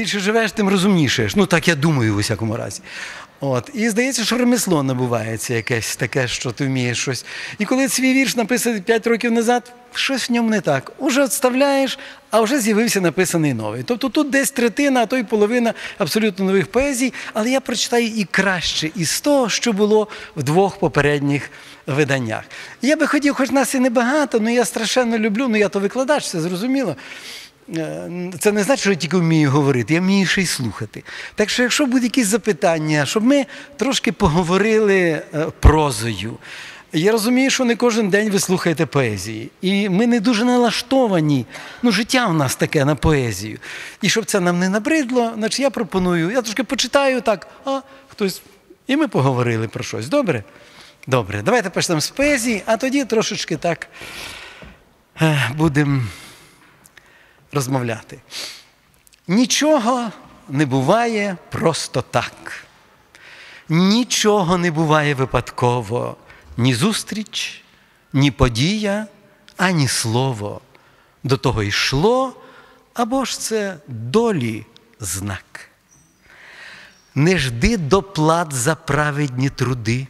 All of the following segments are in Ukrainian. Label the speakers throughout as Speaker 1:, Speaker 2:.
Speaker 1: більше живеш, тим розумнішаєш. Ну так я думаю, в усякому разі. От. І здається, що ремесло набувається якесь таке, що ти вмієш щось. І коли свій вірш написаний 5 років назад, щось в ньому не так. Уже відставляєш, а вже з'явився написаний новий. Тобто тут десь третина, а то й половина абсолютно нових поезій, але я прочитаю і краще із того, що було в двох попередніх виданнях. Я би хотів, хоч нас і небагато, але я страшенно люблю, ну я то викладач, це зрозуміло. Е, це не значить, що я тільки вмію говорити, я вмію ще й слухати. Так що, якщо будуть якісь запитання, щоб ми трошки поговорили е, прозою. Я розумію, що не кожен день ви слухаєте поезії. І ми не дуже налаштовані. Ну, життя в нас таке на поезію. І щоб це нам не набридло, значить я пропоную, я трошки почитаю так, а хтось. І ми поговорили про щось. Добре? Добре, давайте почнемо з поезії, а тоді трошечки так е, будемо розмовляти. Нічого не буває просто так. Нічого не буває випадково, ні зустріч, ні подія, ані слово. До того йшло, або ж це долі знак. Не жди доплат за праведні труди.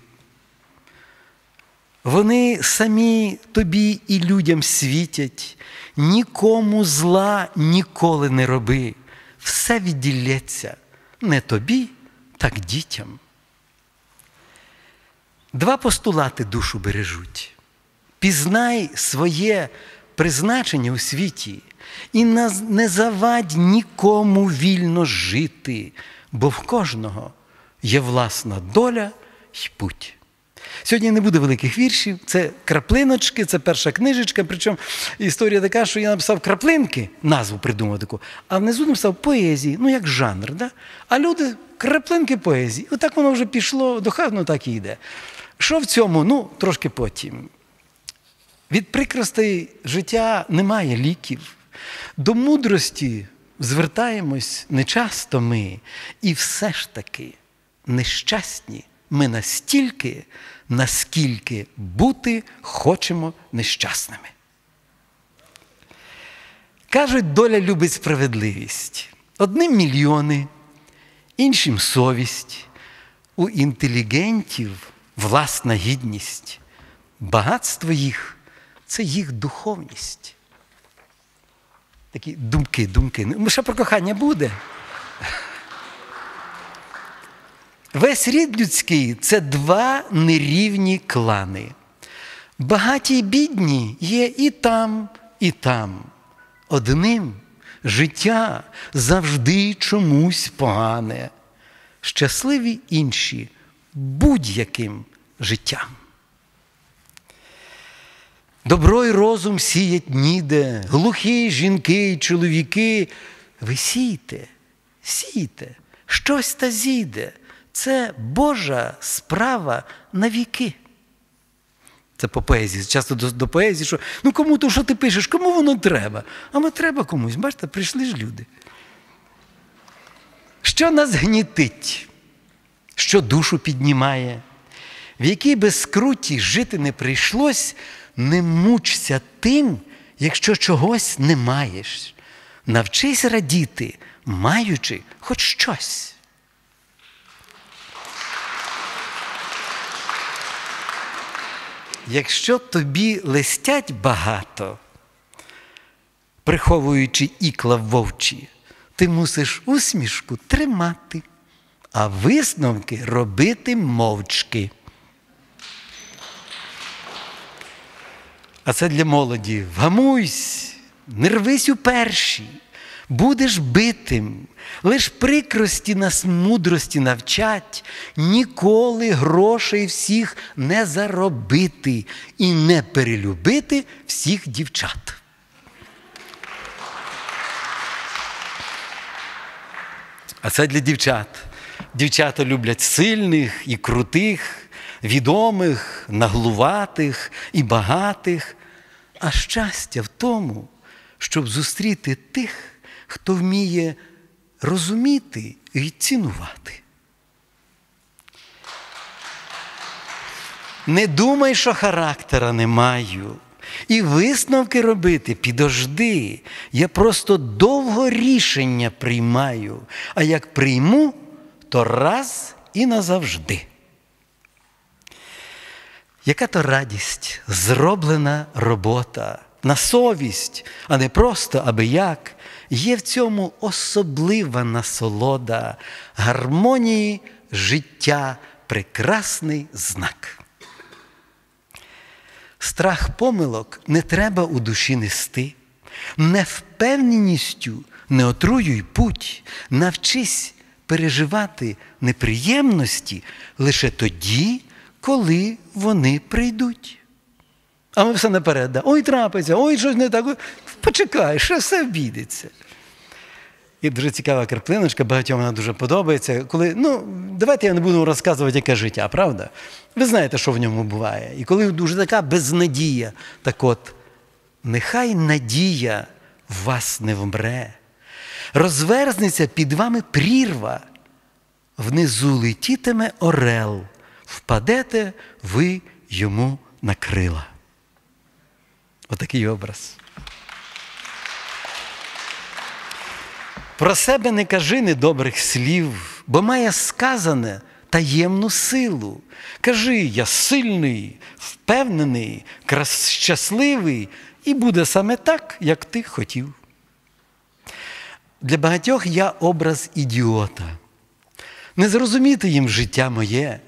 Speaker 1: Вони самі тобі і людям світять, нікому зла ніколи не роби. Все відділється не тобі, так дітям. Два постулати душу бережуть. Пізнай своє призначення у світі і не завадь нікому вільно жити, бо в кожного є власна доля й путь. Сьогодні не буде великих віршів, це краплиночки, це перша книжечка. Причому історія така, що я написав краплинки, назву придумав таку, а внизу написав поезії, ну як жанр. Да? А люди краплинки поезії. Отак воно вже пішло, до ну так і йде. Що в цьому? Ну, трошки потім. Від прикростей життя немає ліків. До мудрості звертаємось нечасто ми. І все ж таки нещасні ми настільки, наскільки бути хочемо нещасними. Кажуть, доля любить справедливість. Одним мільйони, іншим совість, у інтелігентів власна гідність, багатство їх це їх духовність. Такі думки, думки. Ну, ще про кохання буде. Весь рід людський це два нерівні клани. Багаті й бідні є і там, і там. Одним життя завжди чомусь погане, щасливі інші будь-яким життям. Добро й розум сіять ніде, глухі жінки й чоловіки. Ви сійте, сійте, щось та зійде. Це Божа справа на віки. Це по поезії. Часто до, до поезії, що ну кому то що ти пишеш, кому воно треба? А ми треба комусь. Бачите, прийшли ж люди. Що нас гнітить, що душу піднімає, в якій би скруті жити не прийшлось, не мучся тим, якщо чогось не маєш. Навчись радіти, маючи хоч щось. Якщо тобі листять багато, приховуючи ікла вовчі, ти мусиш усмішку тримати, а висновки робити мовчки. А це для молоді. Вгамуйсь, не рвись у перші, будеш битим, лиш прикрості нас мудрості навчать, ніколи грошей всіх не заробити і не перелюбити всіх дівчат. А це для дівчат. Дівчата люблять сильних і крутих, відомих, наглуватих і багатих. А щастя в тому, щоб зустріти тих, хто вміє розуміти і цінувати. Не думай, що характера не маю. І висновки робити підожди. Я просто довго рішення приймаю. А як прийму, то раз і назавжди. Яка то радість, зроблена робота на совість, а не просто аби як, є в цьому особлива насолода, гармонії життя, прекрасний знак. Страх помилок не треба у душі нести, невпевненістю не отруюй путь, навчись переживати неприємності лише тоді, коли вони прийдуть. А ми все наперед. Да. Ой, трапиться, ой, щось не так. Почекай, ще все обійдеться. І дуже цікава картиночка, багатьом вона дуже подобається. Коли, ну, Давайте я не буду розказувати, яке життя, правда? Ви знаєте, що в ньому буває. І коли дуже така безнадія, так от, нехай надія в вас не вмре, розверзнеться під вами прірва, внизу летітиме орел, впадете ви йому на крила. Отакий образ. Про себе не кажи недобрих слів, бо має сказане таємну силу. Кажи, я сильний, впевнений, щасливий, і буде саме так, як ти хотів. Для багатьох я образ ідіота. Не зрозуміти їм життя моє.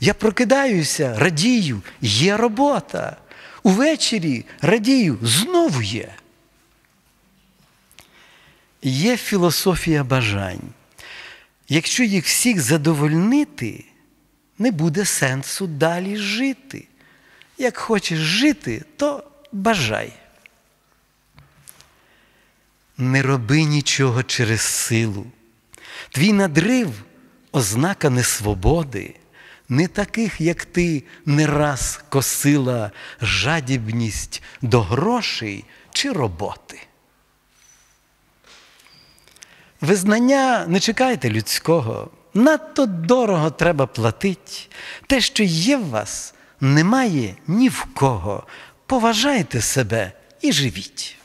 Speaker 1: Я прокидаюся, радію, є робота. Увечері радію, знову є. Є філософія бажань. Якщо їх всіх задовольнити, не буде сенсу далі жити. Як хочеш жити, то бажай. Не роби нічого через силу. Твій надрив ознака несвободи, не таких, як ти не раз косила жадібність до грошей чи роботи. Визнання не чекайте людського, надто дорого треба платити. Те, що є в вас, немає ні в кого. Поважайте себе і живіть.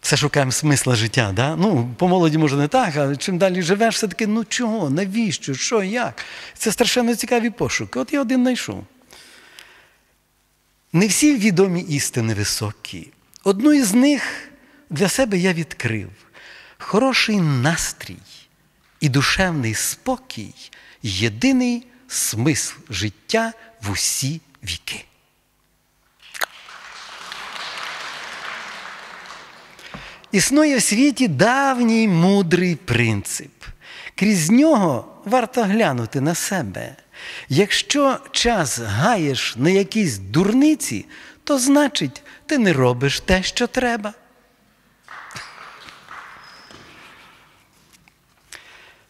Speaker 1: Все шукаємо смисла життя. Да? Ну, По молоді, може, не так, але чим далі живеш, все-таки, ну чого, навіщо, що, як? Це страшенно цікаві пошуки. От я один знайшов. Не всі відомі істини високі. Одну із них для себе я відкрив. Хороший настрій і душевний спокій єдиний смисл життя в усі віки. Існує в світі давній мудрий принцип. Крізь нього варто глянути на себе. Якщо час гаєш на якійсь дурниці, то значить, ти не робиш те, що треба.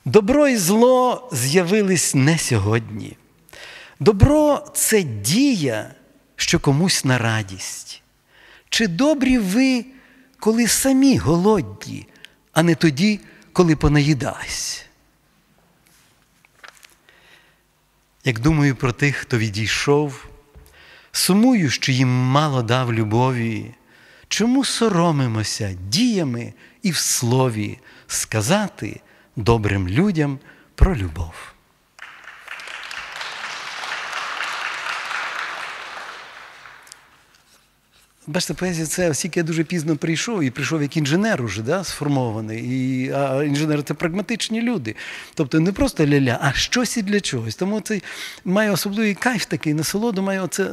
Speaker 1: Добро і зло з'явились не сьогодні. Добро це дія, що комусь на радість. Чи добрі ви, коли самі голодні, а не тоді, коли понаїдались? Як думаю про тих, хто відійшов, сумую, що їм мало дав любові, чому соромимося діями і в слові сказати добрим людям про любов. Бачите, поезія це оскільки я дуже пізно прийшов і прийшов як інженер уже да, сформований. І, А інженери це прагматичні люди. Тобто не просто ля-ля, а щось і для чогось. Тому це має особливий кайф такий, насолоду має оце е,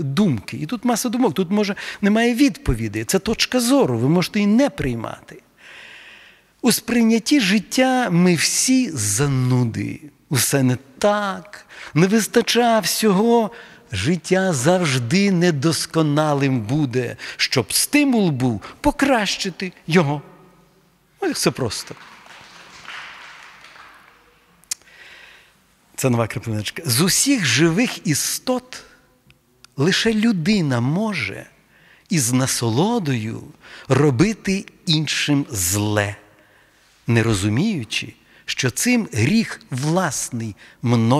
Speaker 1: думки. І тут маса думок, тут може немає відповіді. Це точка зору, ви можете її не приймати. У сприйнятті життя ми всі зануди. Усе не так, не вистачає всього життя завжди недосконалим буде, щоб стимул був покращити його. Ось все просто. Це нова краплиночка. З усіх живих істот лише людина може із насолодою робити іншим зле, не розуміючи, що цим гріх власний множить.